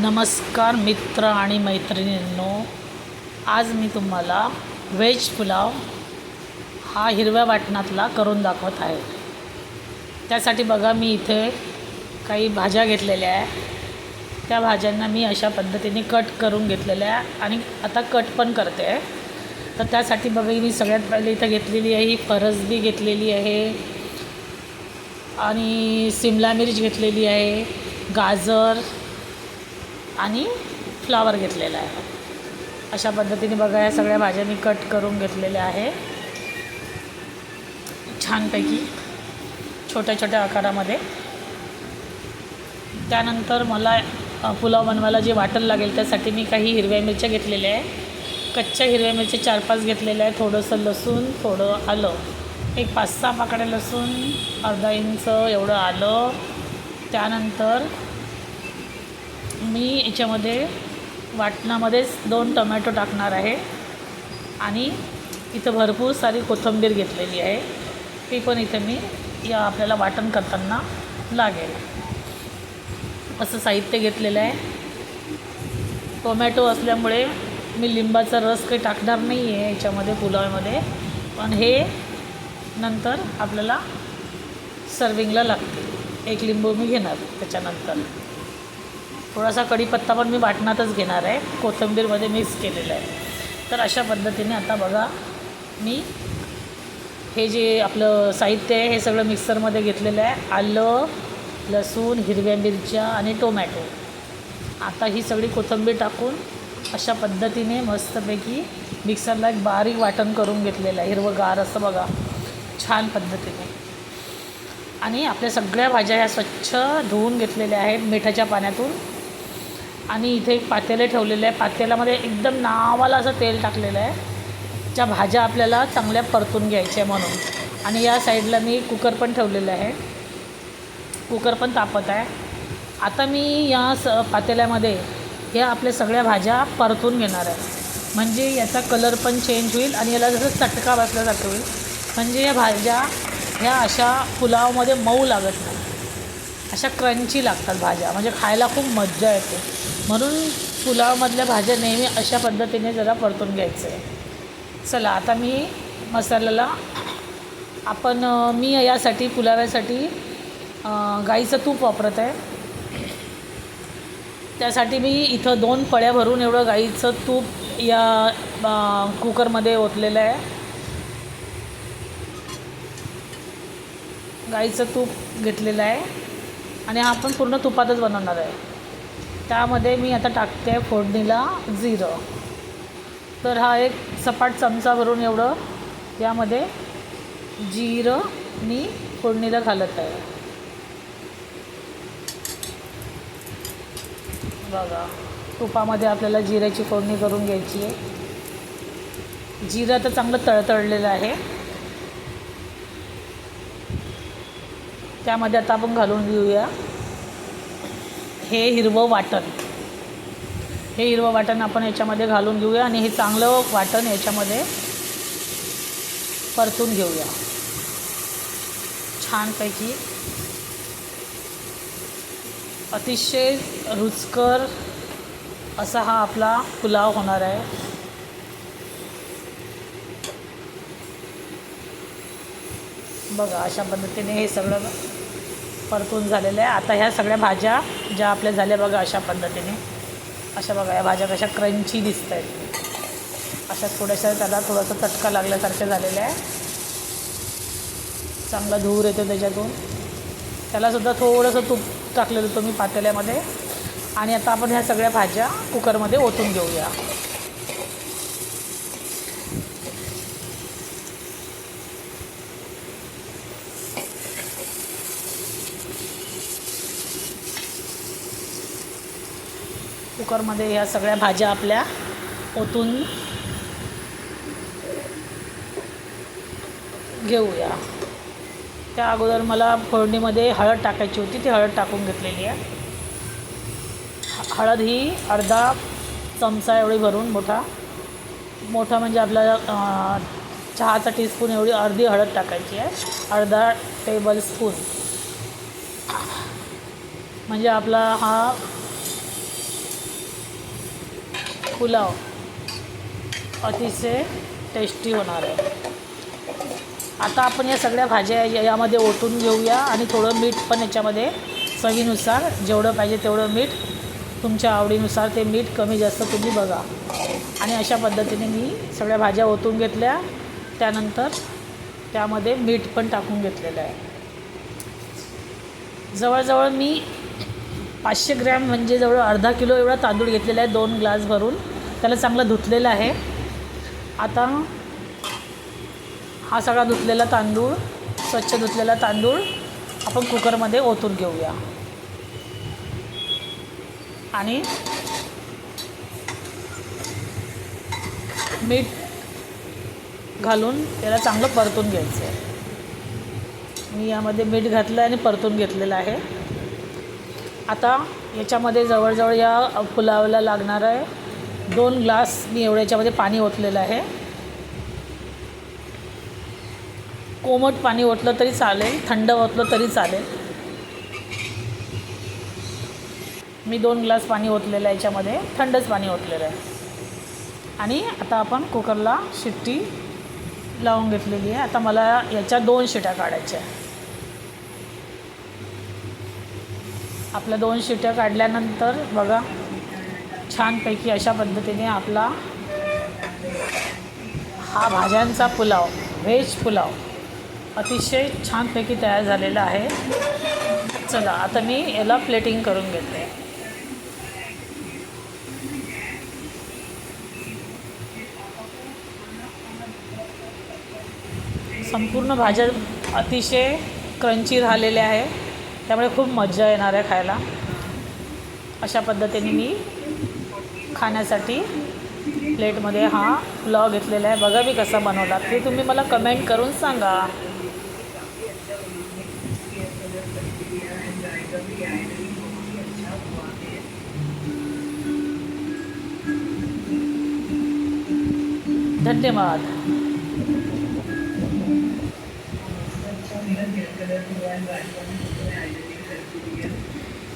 नमस्कार मित्र आणि मैत्रिणींनो आज मी तुम्हाला व्हेज पुलाव हा हिरव्या वाटणातला करून दाखवत आहे. त्यासाठी बघा मी इथे काही भाज्या घेतलेल्या आहे. त्या भाज्यांना मी अशा पद्धतीने कट करून घेतलेल्या आहे आणि आता कट पण करते आहे. तर त्यासाठी बघा मी सगळ्यात पहिले इथं घेतलेली आहे ही फरसबी घेतलेली आहे आणि सिमला मिर्च घेतलेली आहे गाजर आणि फ्लावर घेतलेला आहे. अशा पद्धतीने बघा या सगळ्या भाज्या मी कट करून घेतलेल्या आहे छानपैकी छोट्या छोट्या आकारामध्ये. त्यानंतर मला पुलाव बनवायला जे वाटण लागेल त्यासाठी मी काही हिरव्या मिरच्या घेतलेल्या आहे कच्च्या हिरव्या मिरच्या चार पाच घेतलेल्या आहे थोडंसं लसूण थोडं आलं. एक पाच सहा पाकड्या लसूण अर्धा इंच एवढं आलं. त्यानंतर मी याच्यामध्ये वाटणामध्येच दोन टोमॅटो टाकणार आहे. आणि इथं भरपूर सारी कोथिंबीर घेतलेली आहे. ती पण इथे मी या आपल्याला वाटण करताना लागेल. असं साहित्य घेतलेलं आहे. टोमॅटो असल्यामुळे मी लिंबाचा रस काही टाकणार नाही आहे याच्यामध्ये पुलावामध्ये. पण हे नंतर आपल्याला सर्विंगला लागते एक लिंबू मी घेणार त्याच्यानंतर. थोडासा कढीपत्ता पण मी वाटणातच घेणार आहे. कोथिंबीरमध्ये मिक्स केलेलं आहे. तर अशा पद्धतीने आता बघा मी हे जे आपलं साहित्य आहे हे सगळं मिक्सरमध्ये घेतलेलं आहे. आलं लसूण हिरव्या मिरच्या आणि टोमॅटो. आता ही सगळी कोथिंबीर टाकून अशा पद्धतीने मस्तपैकी मिक्सरला एक बारीक वाटण करून घेतलेलं आहे. हिरवंगार असं बघा. छान पद्धतीने. आणि आपल्या सगळ्या भाज्या ह्या स्वच्छ धुवून घेतलेल्या आहेत मिठाच्या पाण्यातून. आणि इथे एक पातेले ठेवलेले आहे. पातेल्यामध्ये एकदम नावाला असं तेल टाकलेलं आहे. ज्या भाज्या आपल्याला चांगल्या परतून घ्यायच्या म्हणून. आणि या साईडला मी कुकर पण ठेवलेलं आहे. कुकर पण तापत आहे. आता मी या स पातेल्यामध्ये ह्या आपल्या सगळ्या भाज्या परतून घेणार आहे. म्हणजे याचा कलर पण चेंज होईल आणि याला जसं चटका बसल्यासारखं होईल. म्हणजे या भाज्या ह्या अशा पुलावमध्ये मऊ लागत नाही. अशा क्रंची लागतात भाज्या. म्हणजे खायला खूप मज्जा येते. म्हणून पुलावमधल्या भाज्या नेहमी अशा पद्धतीने जरा परतून घ्यायचं. आहे चला आता मी मसाल्याला आपण मी यासाठी पुलाव्यासाठी गाईचं तूप वापरत आहे. त्यासाठी मी इथं दोन पळ्या भरून एवढं गाईचं तूप या कुकरमध्ये ओतलेलं आहे. गाईचं तूप घेतलेलं आहे. आणि हा आपण पूर्ण तुपातच बनवणार आहे. त्यामध्ये मी आता टाकते आहे फोडणीला जिरं. तर हा एक सपाट चमचा भरून एवढं यामध्ये जिरं मी फोडणीला घालत आहे. बघा तुपामध्ये आपल्याला जिऱ्याची फोडणी करून घ्यायची आहे. जिरं तर चांगलं तळतळलेलं आहे. त्यामध्ये आता आपण घालून घेऊया. हे हिरवं वाटण. हे हिरवं वाटण आपण याच्यामध्ये घालून घेऊया आणि हे चांगलं वाटण याच्यामध्ये परतून घेऊया. छानपैकी. अतिशय रुचकर असा हा आपला पुलाव होणार आहे. बघा अशा पद्धतीने हे सगळं परतून झालेलं आहे. आता ह्या सगळ्या भाज्या ज्या आपल्या झाल्या बघा अशा पद्धतीने. अशा बघा या भाज्या कशा क्रंची दिसत आहेत अशा थोड्याशा त्याला थोडासा चटका लागल्यासारख्या झालेल्या आहे चांगला धूर येतो त्याच्यातून. त्यालासुद्धा थोडंसं तूप टाकलेलं होतं मी पातेल्यामध्ये. आणि आता आपण ह्या सगळ्या भाज्या कुकरमध्ये ओतून घेऊया. कुकरमध्ये ह्या सगळ्या भाज्या आपल्या ओतून घेऊया. त्या अगोदर मला फोडणीमध्ये हळद टाकायची होती ती हळद टाकून घेतलेली आहे. हळद ही अर्धा चमचा एवढी भरून मोठा मोठा म्हणजे आपला चहाचा टीस्पून एवढी अर्धी हळद टाकायची आहे. अर्धा टेबल स्पून म्हणजे आपला हा पुलाव. अतिशय टेस्टी होणार आहे. आता आपण या सगळ्या भाज्या यामध्ये ओतून घेऊया आणि थोडं मीठ पण याच्यामध्ये चवीनुसार जेवढं पाहिजे तेवढं मीठ. तुमच्या आवडीनुसार ते मीठ कमी जास्त तुम्ही बघा. आणि अशा पद्धतीने मी सगळ्या भाज्या ओतून घेतल्या. त्यानंतर त्यामध्ये मीठ पण टाकून घेतलेलं आहे. जवळजवळ मी पाचशे ग्रॅम म्हणजे जवळ अर्धा किलो एवढा तांदूळ घेतलेला आहे दोन ग्लास भरून. त्याला चांगलं धुतलेला आहे. आता हा सगळा धुतलेला तांदूळ स्वच्छ धुतलेला तांदूळ आपण कुकरमध्ये ओतून घेऊया. आणि मीठ घालून त्याला चांगलं परतून घ्यायचं आहे. मी यामध्ये मीठ घातलं आहे आणि परतून घेतलेलं आहे. आता याच्यामध्ये जवळजवळ या पुलावला लागणार आहे. दोन ग्लास मी एवढ्या याच्यामध्ये पाणी ओतलेलं आहे. कोमट पाणी ओतलं तरी चालेल थंड ओतलं तरी चालेल. मी दोन ग्लास पाणी ओतलेलं आहे याच्यामध्ये थंडच पाणी ओतलेलं आहे. आणि आता आपण कुकरला शिट्टी लावून घेतलेली आहे. आता मला याच्या दोन शिट्या काढायच्या आपलं आपल्या दोन शिट्या काढल्यानंतर बघा छानपैकी अशा पद्धतीने आपला हा भाज्यांचा पुलाव व्हेज पुलाव अतिशय छानपैकी तयार झालेला आहे. चला आता मी याला प्लेटिंग करून घेते. संपूर्ण भाज्या अतिशय क्रंची झालेल्या आहे. त्यामुळे खूप मजा येणार आहे खायला. अशा पद्धतीने मी खाण्यासाठी प्लेटमध्ये हा पुलाव घेतलेला आहे. बघा मी कसा बनवला. ते तुम्ही मला कमेंट करून सांगा. धन्यवाद.